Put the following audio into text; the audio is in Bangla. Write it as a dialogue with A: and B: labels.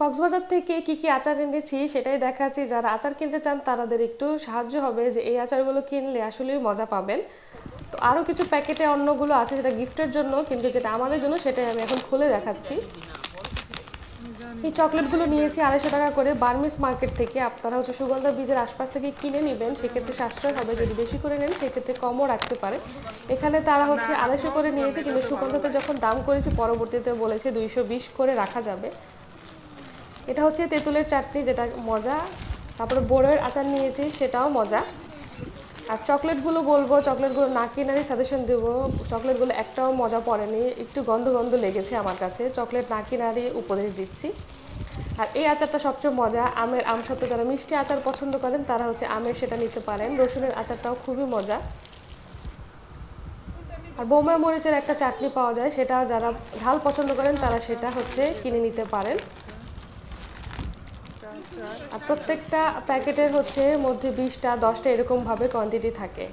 A: কক্সবাজার থেকে কি কি আচার এনেছি সেটাই দেখাচ্ছি। যারা আচার কিনতে চান তাদের একটু সাহায্য হবে যে এই আচারগুলো কিনলে আসলেই মজা পাবেন। তো আরও কিছু প্যাকেটে অন্যগুলো আছে যেটা গিফটের জন্য, কিন্তু যেটা আমাদের জন্য সেটাই আমি এখন খুলে দেখাচ্ছি। এই চকলেটগুলো নিয়েছি আড়াইশো টাকা করে বার্মিস মার্কেট থেকে। আপনারা হচ্ছে সুগন্ধা বীজের আশপাশ থেকে কিনে নেবেন। সেক্ষেত্রে সাশ্রয় হবে যদি বেশি করে নেন, সেক্ষেত্রে কমও রাখতে পারে। এখানে তারা হচ্ছে আড়াইশো করে নিয়েছে, কিন্তু সুগন্ধাতে যখন দাম করেছি, পরবর্তীতে বলেছে দুইশো বিশ করে রাখা যাবে। এটা হচ্ছে তেঁতুলের চাটনি, যেটা মজা। তারপরে বড়ের আচার নিয়েছি, সেটাও মজা। আর চকলেটগুলো বলব, চকলেটগুলো না কিনারই সাজেশন দেবো। চকলেটগুলো একটাও মজা পড়েনি, একটু গন্ধ গন্ধ লেগেছে আমার কাছে। চকলেট না কিনারই উপদেশ দিচ্ছি। আর এই আচারটা সবচেয়ে মজা, আমের আম সত্ত্ব যারা মিষ্টি আচার পছন্দ করেন, তারা হচ্ছে আমের সেটা নিতে পারেন। রসুনের আচারটাও খুবই মজা। আর বোমা মরিচের একটা চাটনি পাওয়া যায়, সেটা যারা ঝাল পছন্দ করেন, তারা সেটা হচ্ছে কিনে নিতে পারেন। আর প্রত্যেকটা প্যাকেটের হচ্ছে মধ্যে বিশটা দশটা এরকমভাবে কোয়ান্টিটি থাকে।